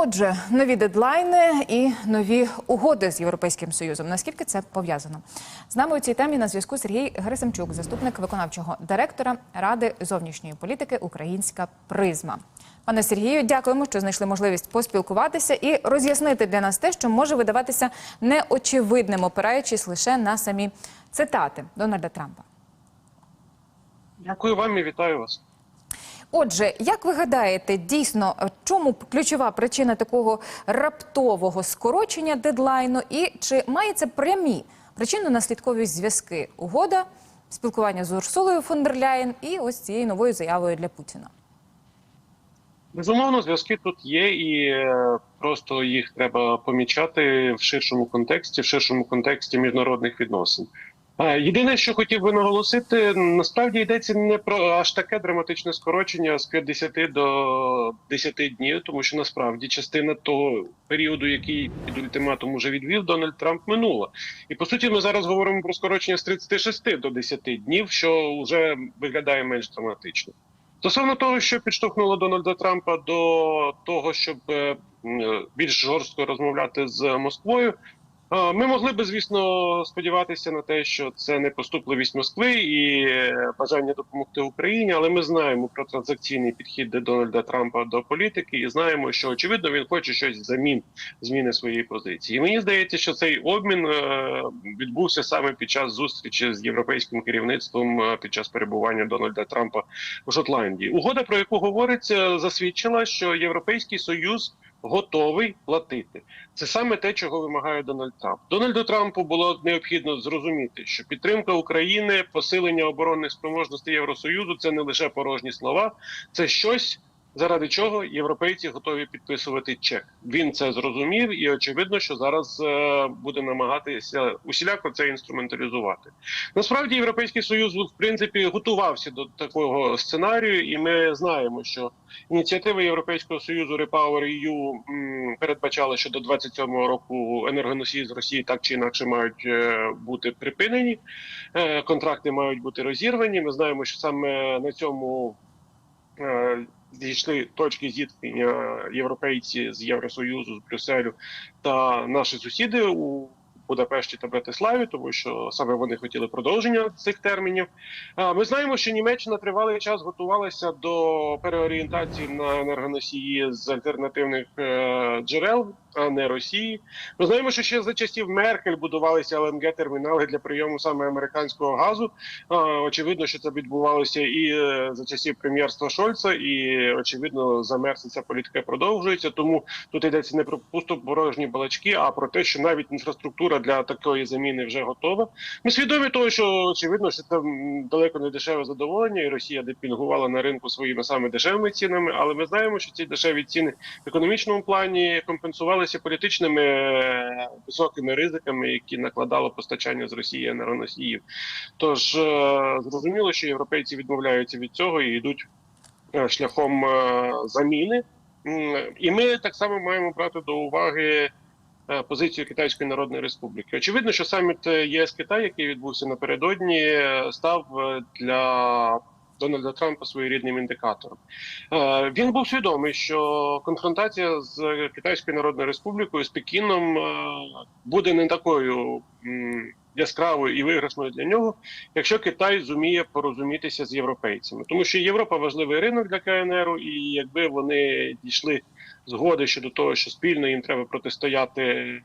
Отже, нові дедлайни і нові угоди з європейським союзом. Наскільки це пов'язано? З нами у цій темі на зв'язку Сергій Герасимчук, заступник виконавчого директора Ради зовнішньої політики Українська Призма. Пане Сергію, дякуємо, що знайшли можливість поспілкуватися і роз'яснити для нас те, що може видаватися неочевидним, опираючись лише на самі цитати Дональда Трампа. Дякую вам і вітаю вас. Отже, як ви гадаєте, дійсно, чому ключова причина такого раптового скорочення дедлайну, і чи має це прямі причинно-наслідкові зв'язки? Угода, спілкування з Урсулою фон дер Ляєн і ось цією новою заявою для Путіна? Безумовно, зв'язки тут є, і е, просто їх треба помічати в ширшому контексті, в ширшому контексті міжнародних відносин. Е, Єдине, що хотів би наголосити, насправді йдеться не про аж таке драматичне скорочення з 50 до 10 днів, тому що насправді частина того періоду, який під ультиматум уже відвів Дональд Трамп, минула. І по суті, ми зараз говоримо про скорочення з 36 до 10 днів, що вже виглядає менш драматично. Стосовно того, що підштовхнуло Дональда Трампа до того, щоб е, більш жорстко розмовляти з Москвою. Ми могли би, звісно, сподіватися на те, що це не поступливість Москви і е, бажання допомогти Україні, але ми знаємо про транзакційний підхід Дональда Трампа до політики, і знаємо, що очевидно він хоче щось взамін зміни своєї позиції. І мені здається, що цей обмін е, відбувся саме під час зустрічі з європейським керівництвом е, під час перебування Дональда Трампа у Шотландії. Угода, про яку говориться, засвідчила, що Європейський Союз готовий платити. Це саме те, чого вимагає Дональд Трамп. Дональду Трампу було необхідно зрозуміти, що підтримка України, посилення оборонних спроможностей Євросоюзу це не лише порожні слова, це щось. Заради чого європейці готові підписувати чек? Він це зрозумів, і очевидно, що зараз е, буде намагатися усіляко це інструменталізувати. Насправді, європейський союз в принципі готувався до такого сценарію, і ми знаємо, що ініціатива Європейського союзу Repower EU м, передбачала, що до 27-го року енергоносії з Росії так чи інакше мають е, бути припинені. Е, контракти мають бути розірвані. Ми знаємо, що саме на цьому. Дійшли точки зіткнення європейці з Євросоюзу, з Брюсселю та наші сусіди у Будапешті та Братиславі, тому що саме вони хотіли продовження цих термінів. Ми знаємо, що Німеччина тривалий час готувалася до переорієнтації на енергоносії з альтернативних е, джерел, а не Росії. Ми знаємо, що ще за часів Меркель будувалися ЛНГ термінали для прийому саме американського газу. Очевидно, що це відбувалося і е, за часів прем'єрства Шольца, і очевидно, за Мерса ця політика продовжується. Тому тут йдеться не про пусто порожні балачки, а про те, що навіть інфраструктура для такої заміни вже готова. Ми свідомі того, що очевидно, що це далеко не дешеве задоволення, і Росія депінгувала на ринку своїми саме дешевими цінами. Але ми знаємо, що ці дешеві ціни в економічному плані компенсувалися політичними е, високими ризиками, які накладало постачання з Росії енергоносіїв. Тож е, зрозуміло, що європейці відмовляються від цього і йдуть е, шляхом заміни. І ми так само маємо брати до уваги позицію Китайської Народної Республіки. Очевидно, що саміт ЄС Китай, який відбувся напередодні, е, став е, для Дональда Трампа своєрідним індикатором. Е, Він був свідомий, що конфронтація з Китайською Народною Республікою з Пекіном е, буде не такою яскравою і виграсною для нього, якщо Китай зуміє порозумітися з європейцями, тому що Європа важливий ринок для КНР, і якби вони дійшли згоди щодо того, що спільно їм треба протистояти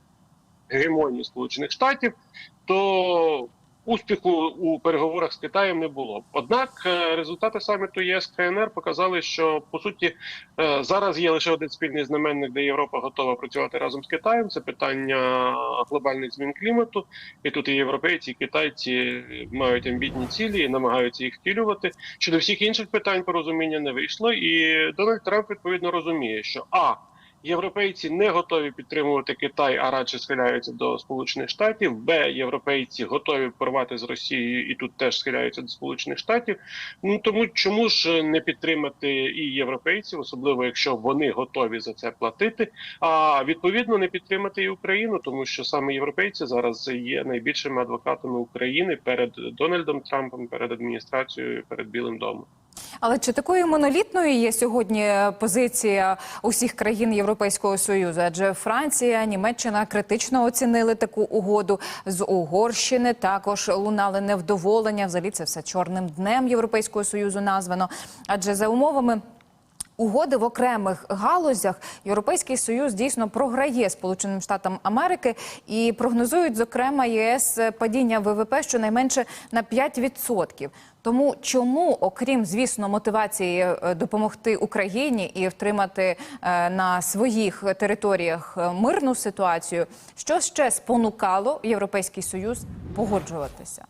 гегемонії Сполучених Штатів, то успіху у переговорах з Китаєм не було. Однак е, результати саміту ЄС КНР показали, що по суті е, зараз є лише один спільний знаменник, де Європа готова працювати разом з Китаєм. Це питання глобальних змін клімату. І тут і європейці, і китайці мають амбітні цілі і намагаються їх втілювати. Щодо всіх інших питань порозуміння не вийшло. І Дональд Трамп відповідно розуміє, що а Європейці не готові підтримувати Китай, а радше схиляються до Сполучених Штатів. Б європейці готові порвати з Росією і тут теж схиляються до Сполучених Штатів. Ну тому чому ж не підтримати і європейців, особливо якщо вони готові за це платити? А відповідно не підтримати і Україну, тому що саме європейці зараз є найбільшими адвокатами України перед Дональдом Трампом, перед адміністрацією, перед Білим домом. Але чи такою монолітною є сьогодні позиція усіх країн Європейського союзу? Адже Франція, Німеччина критично оцінили таку угоду з Угорщини. Також лунали невдоволення. Взагалі це все чорним днем Європейського союзу названо. Адже за умовами. Угоди в окремих галузях Європейський союз дійсно програє Сполученим Штатам Америки і прогнозують, зокрема, єС падіння ВВП щонайменше на 5%. Тому чому, окрім звісно, мотивації е, допомогти Україні і втримати е, на своїх територіях е, мирну ситуацію, що ще спонукало Європейський Союз погоджуватися?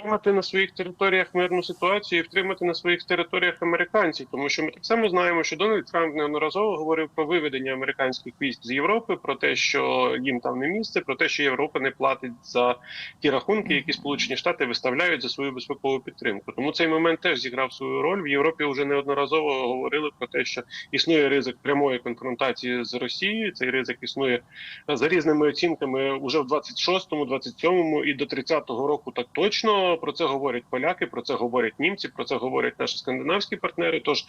Втримати на своїх територіях мирну ситуацію і втримати на своїх територіях американців, тому що ми так само знаємо, що Дональд Трамп неодноразово говорив про виведення американських військ з Європи, про те, що їм там не місце, про те, що Європа не платить за ті рахунки, які Сполучені Штати виставляють за свою безпекову підтримку. Тому цей момент теж зіграв свою роль. В Європі вже неодноразово говорили про те, що існує ризик прямої конфронтації з Росією. Цей ризик існує за різними оцінками уже в 26-му, 27-му і до 30-го року. Так точно про це говорять поляки, про це говорять німці, про це говорять наші скандинавські партнери. Тож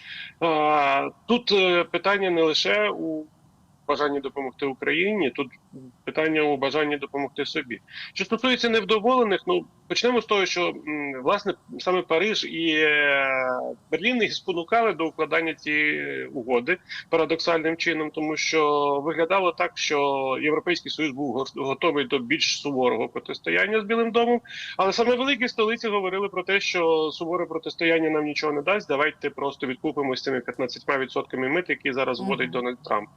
тут е, питання не лише у бажанні допомогти Україні, тут питання у бажанні допомогти собі. Що стосується невдоволених, ну почнемо з того, що власне саме Париж і е, Берлін їх спонукали до укладання цієї угоди парадоксальним чином, тому що виглядало так, що Європейський Союз був готовий до більш суворого протистояння з Білим домом, але саме великі столиці говорили про те, що суворе протистояння нам нічого не дасть. Давайте просто відкупимося цими 15% мит, які зараз вводить Мгм. Дональд Трамп.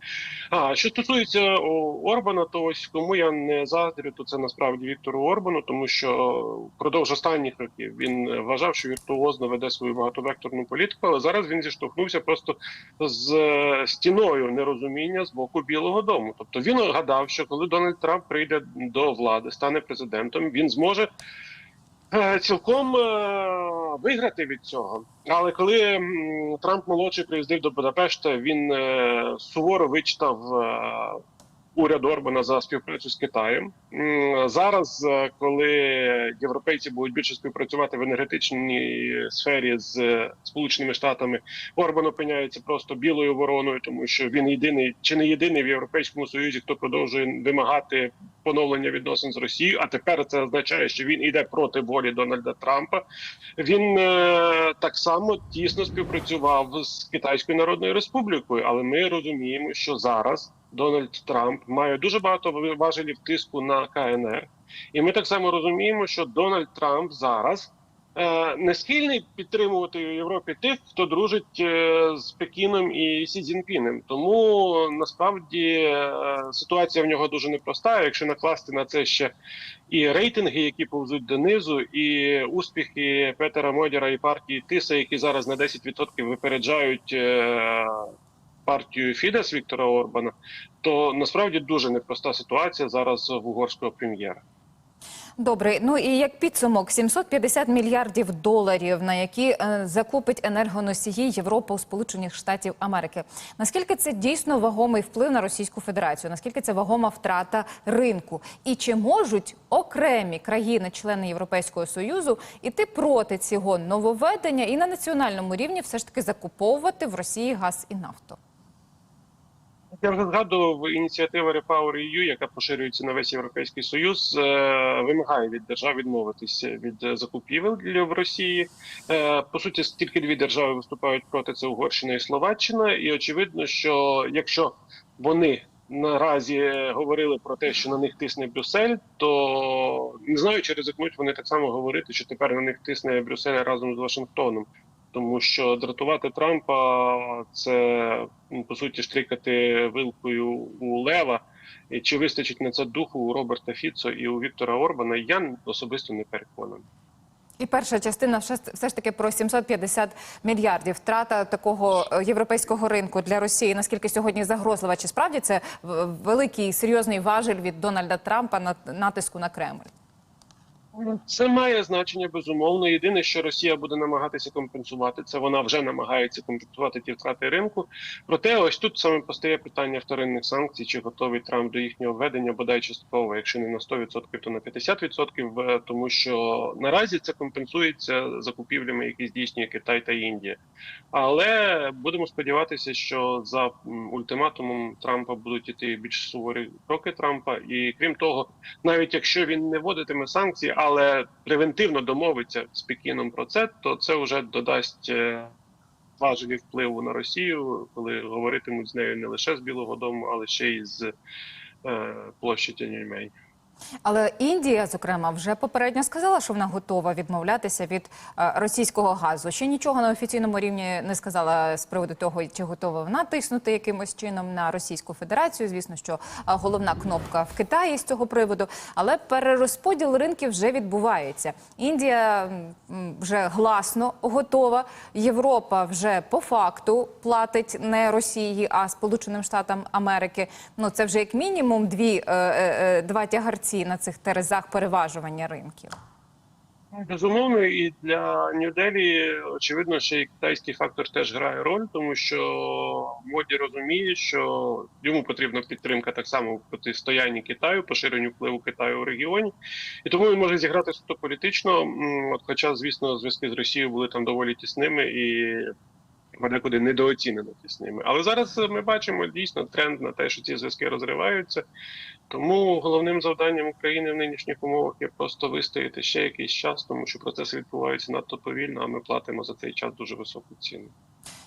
А що стосується Орбана, то ось кому я не заздрю, то це насправді Віктору Орбану, тому що впродовж останніх років він вважав, що віртуозно веде свою багатовекторну політику, але зараз він зіштовхнувся просто з е, стіною нерозуміння з боку Білого Дому. Тобто він гадав, що коли Дональд Трамп прийде до влади, стане президентом, він зможе. Е, Цілком е, виграти від цього, але коли Трамп молодший приїздив до Будапешта, він е, суворо вичитав е, уряд Орбана за співпрацю з Китаєм. Зараз, е, коли європейці будуть більше співпрацювати в енергетичній сфері з е, Сполученими Штатами, Орбан опиняється просто білою вороною, тому що він єдиний чи не єдиний в Європейському Союзі, хто продовжує вимагати поновлення відносин з Росією. А тепер це означає, що він йде проти волі Дональда Трампа. Він е, так само тісно співпрацював з Китайською Народною Республікою, але ми розуміємо, що зараз Дональд Трамп має дуже багато важелів тиску на КНР, і ми так само розуміємо, що Дональд Трамп зараз. е, Не схильний підтримувати в Європі тих, хто дружить е, з Пекіном і Сі Цзіньпінем. Тому насправді е, ситуація в нього дуже непроста. Якщо накласти на це ще і рейтинги, які повзуть донизу, і успіхи Петера Модіра і партії Тиса, які зараз на 10% випереджають е, партію Фідес Віктора Орбана, то насправді дуже непроста ситуація зараз в угорського прем'єра. Добре, ну і як підсумок, 750 мільярдів доларів, на які е, закупить енергоносії Європа у Сполучених Штатів Америки. Наскільки це дійсно вагомий вплив на Російську Федерацію? Наскільки це вагома втрата ринку? І чи можуть окремі країни-члени Європейського союзу іти проти цього нововведення і на національному рівні все ж таки закуповувати в Росії газ і нафту? Я вже згадував ініціатива REPowerEU, яка поширюється на весь європейський союз, е, вимагає від держав відмовитися від е, закупівель в Росії. Е, По суті, тільки дві держави виступають проти це Угорщина і Словаччина. І очевидно, що якщо вони наразі говорили про те, що на них тисне Брюссель, то не знаю, чи ризикнуть вони так само говорити, що тепер на них тисне Брюссель разом з Вашингтоном. Тому що дратувати Трампа це ну, по суті штрикати вилкою у Лева. Чи вистачить на це духу у Роберта Фіцо і у Віктора Орбана? Я особисто не переконаний. І перша частина все ж- таки про 750 мільярдів. Втрата такого е, європейського ринку для Росії. Наскільки сьогодні загрозлива? Чи справді це великий серйозний важель від Дональда Трампа на натиску на Кремль? Це має значення безумовно. Єдине, що Росія буде намагатися компенсувати, це вона вже намагається компенсувати ті втрати ринку. Проте, ось тут саме постає питання вторинних санкцій, чи готовий Трамп до їхнього введення, бодай частково, якщо не на 100%, то на 50%, е, тому що наразі це компенсується закупівлями, які здійснює Китай та Індія. Але будемо сподіватися, що за ультиматумом Трампа будуть іти більш суворі кроки Трампа, і крім того, навіть якщо він не вводитиме санкції, але превентивно домовиться з Пекіном про це, то це вже додасть е, важелі впливу на Росію, коли говоритимуть з нею не лише з Білого Дому, але ще й з е, площі Тяньаньмень. Але Індія, зокрема, вже попередньо сказала, що вона готова відмовлятися від е, російського газу. Ще нічого на офіційному рівні не сказала з приводу того, чи готова вона тиснути якимось чином на Російську Федерацію. Звісно, що е, головна кнопка в Китаї з цього приводу, але перерозподіл ринків вже відбувається. Індія вже гласно готова. Європа вже по факту платить не Росії, а Сполученим Штатам Америки. Ну це вже як мінімум дві е, два тягарці на цих терезах переважування ринків. Безумовно, і для Нью-Делі очевидно, що і китайський фактор теж грає роль, тому що моді розуміє, що йому потрібна підтримка так само в протистоянні Китаю, поширенню впливу Китаю в регіоні, і тому він може зіграти суто політично. От, хоча, звісно, зв'язки з Росією були там доволі тісними і подекуди недооцінено тісними. Але зараз ми бачимо дійсно тренд на те, що ці зв'язки розриваються. Тому головним завданням України в нинішніх умовах є просто вистояти ще якийсь час, тому що процеси відбуваються надто повільно, а ми платимо за цей час дуже високу ціну.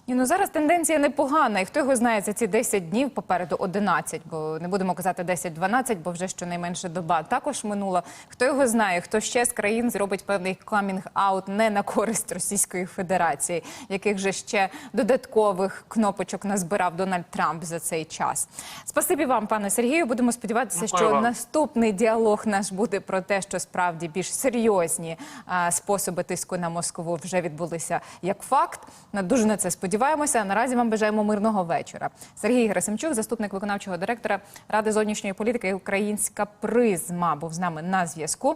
Ні, ну зараз тенденція непогана, і хто його знає за ці 10 днів, попереду 11, бо не будемо казати 10-12, бо вже щонайменше доба також минула. Хто його знає, хто ще з країн зробить певний камінг-аут не на користь Російської Федерації, яких же ще додаткових кнопочок назбирав Дональд Трамп за цей час. Спасибі вам, пане Сергію. Будемо сподіватися, Дякую що вам. наступний діалог наш буде про те, що справді більш серйозні а, способи тиску на Москву вже відбулися як факт. На дуже на це сподіваємося. Наразі вам бажаємо мирного вечора. Сергій Герасимчук, заступник виконавчого директора Ради зовнішньої політики Українська призма, був з нами на зв'язку.